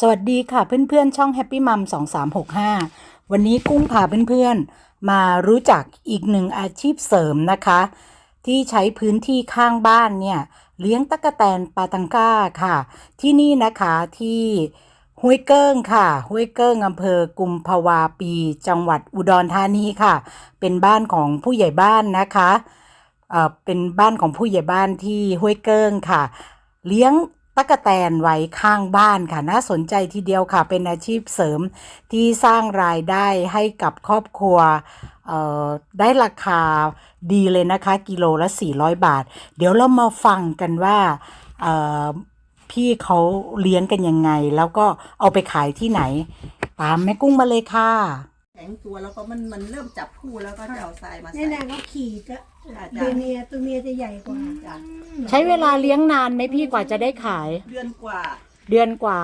สวัสดีค่ะเพื่อนๆ ช่อง Happy Mum 2365วันนี้กุ้งพาเพื่อนๆ มารู้จักอีกหนึ่งอาชีพเสริมนะคะ ที่ใช้พื้นที่ข้างบ้านเนี่ย เลี้ยงตั๊กแตนปาตังก้าค่ะ ที่นี่นะคะที่ห้วยเกิ้งค่ะ ห้วยเกิ้งอำเภอกุมภาวาปี จังหวัดอุดรธานีค่ะ เป็นบ้านของผู้ใหญ่บ้านนะคะเอ่อเป็นบ้านของผู้ใหญ่บ้านที่ห้วยเกิ้งค่ะ เลี้ยง ตั๊กแตนไว้ข้างบ้านค่ะน่าสนใจทีเดียวค่ะ เป็นอาชีพเสริมที่สร้างรายได้ให้กับครอบครัวได้ราคาดีเลยนะคะ กิโลละ 400 บาท เดี๋ยวเรามาฟังกันว่าพี่เขาเลี้ยงกันยังไง แล้วก็เอาไปขายที่ไหน ตามแม่กุ้งมาเลยค่ะ งตัวแล้วก็มันมันเริ่มจับคู่แล้วก็จะเอาทรายมานี่ใส่นางก็ขี่จะจ้ะตัวเมียตัวเมียจะใหญ่กว่าจ้ะใช้เวลาเลี้ยงนานไหมพี่กว่าจะได้ขาย เดือนกว่า เดือนกว่า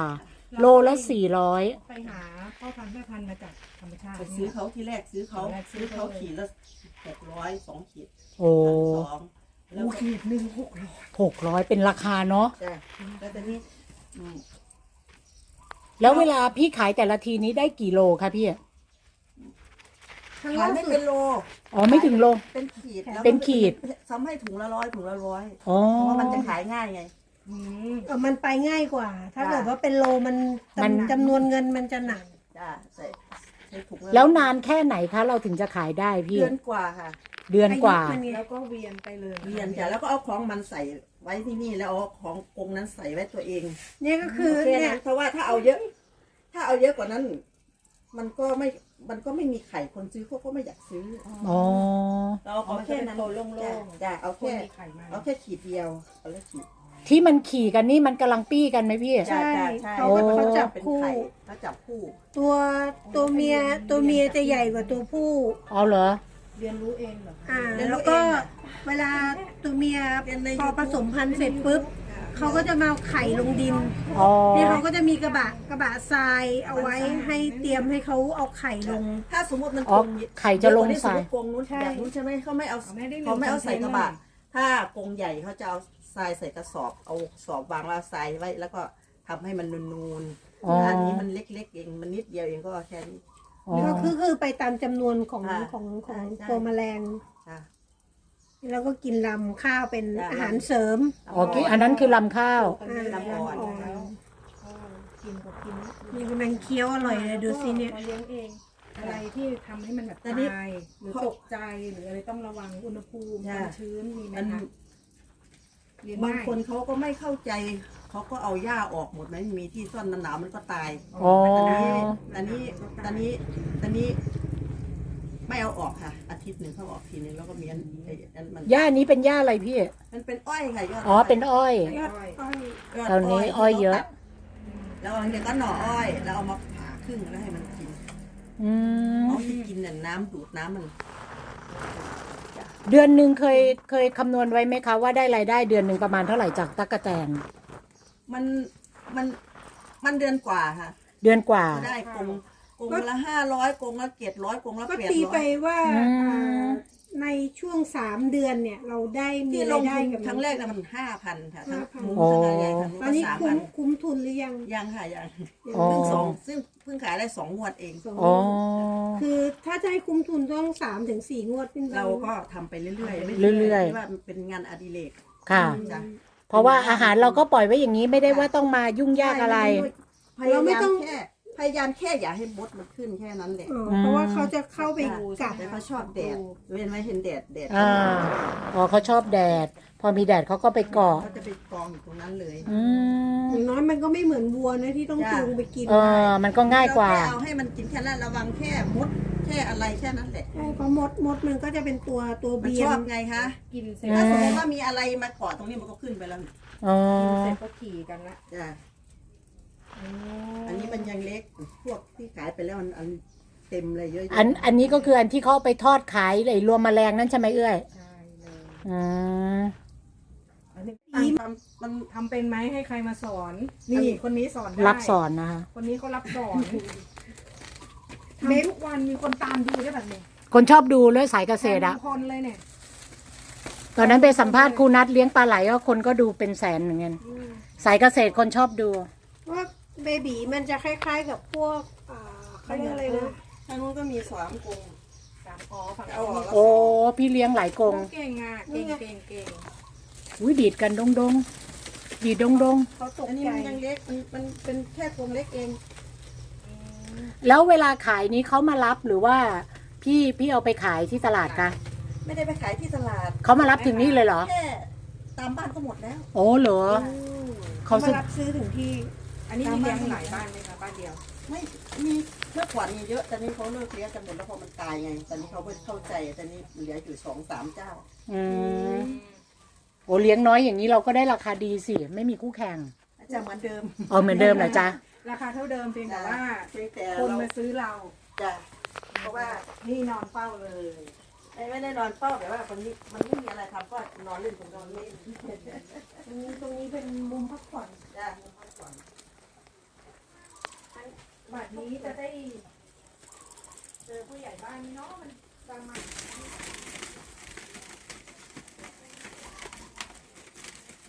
โลละ400ไปหาพ่อพันธุ์แม่พันธุ์มาจากธรรมชาติ ไปซื้อเขาที่แรกซื้อเขาแรกซื้ซื้ออเขาเขาขีดละหกร้อยสองขีดโอ้สองแล้วโอ้ก็ขีดหนึ่งหกร้อยหกร้อยเป็นราคาเนาะจ้ะแล้วแต่นี้อืมแล้วเวลาพี่ขายแต่ละทีนี้ได้กี่โลคะพี่ครั้ง ขายล่าไม่สุเป็ดนโลอ๋อไม่ถึงโล เป็นขีดแล้วเป็นขีด ซ้ำให้ถุงละร้อยถุงละร้อยอ๋อเพราะว่ามันจะขายง่ายไงอืมเออมันไปง่ายกว่า ถ้าจ้ะ เกิดว่าเป็นโลมันจำจำนวนเงินมันจะหนัก จ้ะใส่ใส่ถุงะแล้วนานแค่ไหนคะเราถึงจะขายได้พี่เดือนกว่าค่ะ เดือนกว่าอายุมันไงแล้วก็เวียนไปเลยเรียนจ้ะแล้วก็เอาของมันใส่ไว้ที่นี่แล้วเอาของกรงนั้นใส่ไว้ตัวเองเนี่ยก็คือแค่เนี่นั้ยนเพราะว่าถ้าเอาเยอะ ถ้าเอาเยอะกว่านั้น มันก็ไม่ มันก็ไม่มีไข่คนซื้อเขาก็ไม่อยากซื้ออ๋อ เราเอาแค่นั้นโล่งจ้ะจ้ะเอาๆคแค่นมีไข่มาเอาแค่ขีดเดียวเอาแค่ขีดที่มันขี่กันนี่มันกำลังปี้กันไหมพี่จ้ะใช่จ้ะใช่เขาโอ้เขาจับเป็นคู่ไข่เขาจับคู่ตัวตัวเมียตัวเมียจะใหญ่กว่าตัวผู้ เอาเหรอ เรียนรู้เองเหรอ อ่า แล้วก็เวลาตัวเมียพอผสมพันธุ์เสร็จปุ๊บ เขาก็จะมาเอาไข่ลงดินอ๋อ เนี่ยเขาก็จะมีกระบะกระบะทรายเอาไว้ให้เตรียมให้เขาเอาไข่ลง ถ้าสมมติมันอ๋อกรงไข่จะลงเยอใส่กว่านี้สมมุติกรงนู้นใช่ แบบนู้นใช่ไหมเขาไม่เอาเขาไม่ได้เขาไม่เอาใส่กระบะหนึ่งถ้ากรงใหญ่เขาจะเอาทรายใส่กระสอบเอาสอบวางแล้วเอาทรายไว้ แล้วก็ทำให้มันนูนอ๋อๆอันนี้มันเล็กๆเองมันนิดเดียวเองก็แค่นี้ อ๋อ ก็คือคือไปตามจำนวนของอ่าของของใช่ตัวแมลง จ้ะ แล้วก็กินลำข้าวเป็นจ้ะ อาหารเสริมโอเคอันนั้นคือลำข้าวตอนนี้อ่าลำอ่อนลำอ่อนแล้วเออกินก็กินนี่กำลังเคี้ยวอร่อยเลยดูสิเนี่ยมาเลี้ยงเอง อะไรที่ทำให้มันแบบแต่นี่ตายหรือตกใจหรืออะไรต้องระวังอุณหภูมิใช่ความชื้นมีไหมมันคะเลี้ยงบางง่ายคนเขาก็ไม่เข้าใจเขาก็เอาหญ้าออกหมดไหมมีที่ซ่อนหนาวๆมันก็ตายอ๋อ ตอนนี้ตอนนี้ตอนนี้ตอนนี้ ไม่เอาออกค่ะอา ทิตย์หนึ่งเขาออกทีนึงแล้วก็มีอันไอ้อันมันหญ้านี้เป็นหญ้าอะไรพี่ มันเป็นอ้อยค่ะยอดอ๋อ เป็นอ้อย ยอดอ้อยยดตอนนี้อ้อยเยอะ แล้วอันเนี้ยก็หน่ออ้อย แล้วเอามาผ่าครึ่งแล้วให้มันกินอืม เอาที่กินน่ะน้ำดูดน้ำมัน เดือนหนึ่งเคยเคยคำนวณไว้ไหมคะว่าได้รายได้เดือนหนึ่งประมาณเท่าไหร่จากตั๊กแตนมันมันมันเดือนกว่าค่ะ เดือนกว่า ก็ได้กง กงละห้าร้อยกงละเจ็ดร้อยกงละก็แปดตีร้ไปอยว่าอืม อ่าในช่วงสามเดือนเนี่ย เราได้มีที่ลรางยได้ทุนกับครั้งแรกน่ะมันห้าพันค่ะทั้ง5,000หมูทั้งอะไรทั้งตอนนี้สามคุ้พัมนคุ้มทุนหรือยังยังค่ะยังอ๋อ เพิ่งสองซึ่งเพิ่งขายได้สองงวดเองอ๋อ คือถ้าจะให้คุ้มทุนต้องสามถึงสี่งวดขึ้นไปเราก็ทำไปเรื่อยๆไม่เรื่อยๆที่ว่ามันเป็นงานอดิเรก ค่ะ จ้ะ เพราะว่าอาหารเราก็ปล่อยไว้อย่างนี้ไม่ได้ว่าต้องมายุ่งยากอะไร พยายามแค่ พยายามแค่อย่าให้มดมันขึ้นแค่นั้นแหละอ๋อเพราะว่าเขาจะเข้าไปกัดแต่เขาชอบแดดเว้นไว้เห็นแดดแดดอ่าอ๋อเขาชอบแดด พอมีแดดเขาก็ไปเกาะเขาจะไปกองอยู่ตรงนั้นเลยอืมอย่างน้อยมันก็ไม่เหมือนวัวนะที่ต้องจ้ะจูงไปกินเออมันก็ง่ายกว่า เรแค่เอาให้มันกินแค่นั้นระวังแค่มดแค่อะไรแค่นั้นแหละใช่เพราะมดมดมันก็จะเป็นตัวตัวมันเบีชยอบนไงคะกินเสร็จอืถ้าสมมติว่ามีอะไรมาเกาะตรงนี้มันก็ขึ้นไปแล้วอ๋อเสร็จก็ขี่กันละจ้ะอ๋ออันนี้ มันยังเล็ก พวกที่ขายไปแล้วมันอันเต็มเลยเยอะๆอันอันนี้ก็คืออันที่เขาเอาไปทอดขายไอ้รวมแมลงนั่นใช่ไหมเอ้ยใช่เลยอืมอันนี้ทำมันทำเป็นไหมให้ใครมาสอน นี่คนนี้สอนได้รับสอนนะคะ คนนี้เขารับสอนทำทุกวันมีคนตามดูได้แบบนี้คนชอบดูเรื่องสายเกษตรอะทุกคนเลยเนี่ยตอนนั้นไปสัมภาษณ์ครูนัดเลี้ยงปลาไหลก็คนก็ดูเป็นแสนเหมือนกันสายเกษตรคนชอบดู เพราะ เบบีมันจะคล้าย ๆ กับพวกอ่าเขาเรียกอะไรนะทางนู้นก็มีสามกรงสามอ๋อฝั่งเอาออกแล้วโอ้พี่เลี้ยงหลายกรงเก่งอะเก่งเก่งเก่งอุ้ยดีดกันดงดงดีดดงดงเขาตกอันนี้ใจมันยังเล็กมันมันเป็นแค่กรงเล็กเองแล้วเวลาขายนี้เขามารับหรือว่าพี่พี่เอาไปขายที่ตลาดคะไม่ได้ไปขายที่ตลาด เขามารับถึงนี่เลยเหรอแค่ตามบ้านก็หมดแล้วโอ้เหรอ เขาเขามาซื้อ รับซื้อถึงที่ อันนี้มีเลี้ยงหลายบ้านไหมคะบ้านเดียว ไม่มีเมื่อก่อนมีเยอะแต่นี้เขาเลิกเลี้ยงกันหมดแล้วเพราะมันตายไงตอนนี้เขาเพิ่งเข้าใจแต่นี้เหลืออยู่สองสามเจ้า อืมโอ้เลี้ยงน้อยอย่างนี้เราก็ได้ราคาดีสิไม่มีคู่แข่งจะเหมือนเดิมเออเหมือนเดิมเหรอจ๊ะราคาเท่าเดิมเพียงแต่ว่า เพียงแต่คนเรามาซื้อเรา จะเพราะว่านี่นอนเฝ้าเลย ไม่ไม่ได้นอนเฝ้าแต่ว่าคนนี้มันไม่มีอะไรทำก็นอนเล่นตรงนอนเล่นตรงนี้ตรงนี้เป็นมุมพักผ่อนจ้าพักผ่อน บัดนี้จะได้เจอผู้ใหญ่บ้านนี่เนาะมันจะมา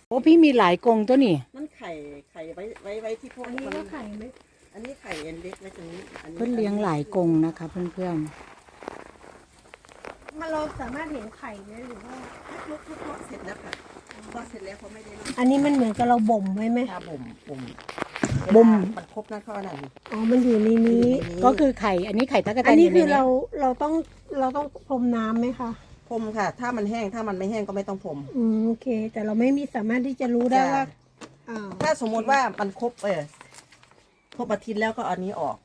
โอ้พี่มีหลายกรงตัวนี่นั่นไข่ไข่ไว้ไว้ไว้ที่พวกอันนี้มันก็ไข่ไหมอันนี้ไข่เอ็นเล็กไว้ตรงนี้อันนี้เพื่อนเลี้ยงหลายกรงนะคะเพื่อนมันเราสามารถเห็นไข่ไหมหรือว่าลุกลุกลุกเสร็จแล้วค่ะพอเสร็จแล้วเขาไม่ได้ลุกอันนี้มันเหมือนกับเราบ่มไว้ไหม ถ้าบ่มบ่มๆ บ่ม มันครบนั่นเขาอันนั้น อ๋อ มันอยู่ในนี้ ก็คือไข่ อันนี้ไข่ตะกะแตอันนอนี้ยู่ในคือนี้เราเราต้องเราต้องพรมน้ำไหมคะพรมค่ะ ถ้ามันแห้งถ้ามันไม่แห้งก็ไม่ต้องพรมอืมโอเค แต่เราไม่มีสามารถที่จะรู้ได้จ้ะว่าอ่าถ้าสมมติว่ามันครบเออครบอาทิตย์แล้วก็เอาอันนี้ออก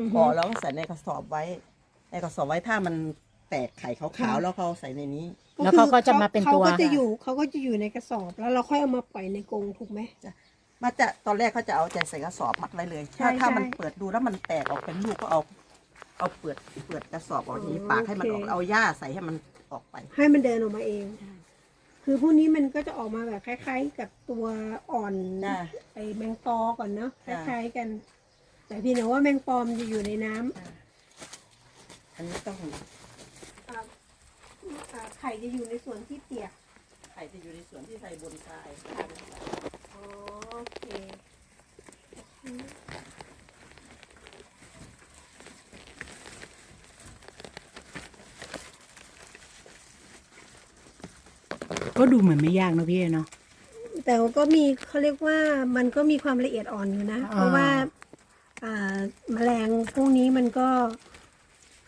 อือพฮึอแล้วก็ใส่ในกระสอบไว้ ในกระสอบไว้ถ้ามันแตกไข่ขาวๆแล้วเขาเอาใส่ในนี้ แล้วเขาก็จะมาเป็นตัว เขาก็จะอยู่เขาก็จะอยู่ในกระสอบแล้วเราค่อยเอามาปล่อยในกรงถูกไหม มาจะตอนแรกเขาจะเอาใจใส่กระสอบมัดไว้เลยใช่ถ้าถ้าใช่มันเปิดดูแล้วมันแตกออกเป็นลูกก็เอา เอาเปิดเปิดกระสอบออกทีนี้อ๋อปากให้มันออกโอเคเอาหญ้าใส่ให้มันออกไป ให้มันเดินออกมาเอง คือพวกนี้มันก็จะออกมาแบบคล้าย ๆ กับตัวอ่อนจ้ะไอ้แมงปอก่อนเนาะคจ้ะ ล้ายๆกัน แต่เพี่แต่ว่าแมงปอมนจะอยู่ในน้ำอันนี้ต้องอ่าอ่าไข่จะอยู่ในส่วนที่เปียก ไข่จะอยู่ในส่วนที่ใส่บนทรายอ๋อ โอเคก็ดูเหมือนไม่ยากนะพี่เนาะ แต่ว่าก็มีเขาเรียกว่ามันก็มีความละเอียดอ่อนอยู่นะอ่าเพราะว่าอ่าแมลงพวกนี้มันก็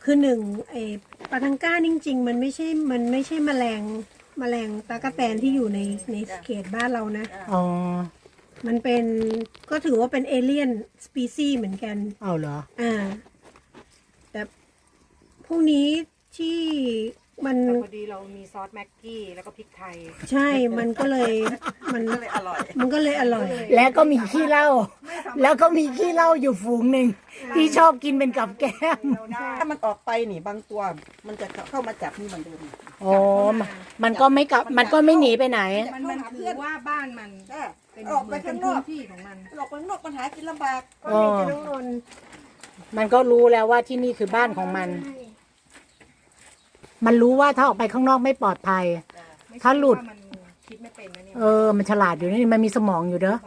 คือหนึ่งไอ้ปลาทังก้าจริง ๆ มันไม่ใช่มันไม่ใช่แมลง แมลงตากะแตนที่อยู่ในในเขตบ้านเรานะ อ๋อ มันเป็นก็ถือว่าเป็นเอเลียนสปีซีเหมือนกัน เอาเหรอ อ่า แต่พวกนี้ที่มัน แต่พอดีเรามีซอสแม็กกี้แล้วก็พริกไทยใช่ มันก็เลยมันก็เลยอร่อย มันก็เลยอร่อย แล้วก็มีขี้เหล้า แล้วก็มีขี้เหล้าอยู่ฝูงหนึ่งที่ชอบกินเป็นกับแก้ม ถ้ามันออกไปนี่บางตัว มันจะเข้ามาจับนี่เหมือนเดิม โอ้มันก็ไม่กลับ มันก็ไม่หนีไปไหน มันมันถือว่าบ้านมันจ้ะเป็นออกไปเหมือนเป็ข้านงนพื้อนกที่ของมันออกไปข้างนอกปัญหากินลำบากก็มีจะน้องนนท์มันก็รู้แล้วว่าที่นี่คือบ้านของมัน มันรู้ว่าถ้าออกไปข้างนอกไม่ปลอดภัยไม่ถ้าหลุดใช่ว่มันคิดไม่เป็นนะเนี่ยเออ มันฉลาดอยู่นี่มันมีสมองอยู่เด้อ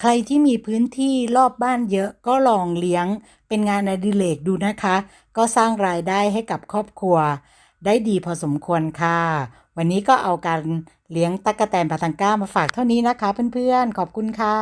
ใครที่มีพื้นที่รอบบ้านเยอะก็ลองเลี้ยง เป็นงานอดิเรกดูนะคะ ก็สร้างรายได้ให้กับครอบครัว ได้ดีพอสมควรค่ะ วันนี้ก็เอาการเลี้ยงตั๊กแตนปาทังก้ามาฝากเท่านี้นะคะเพื่อนๆ ขอบคุณค่ะ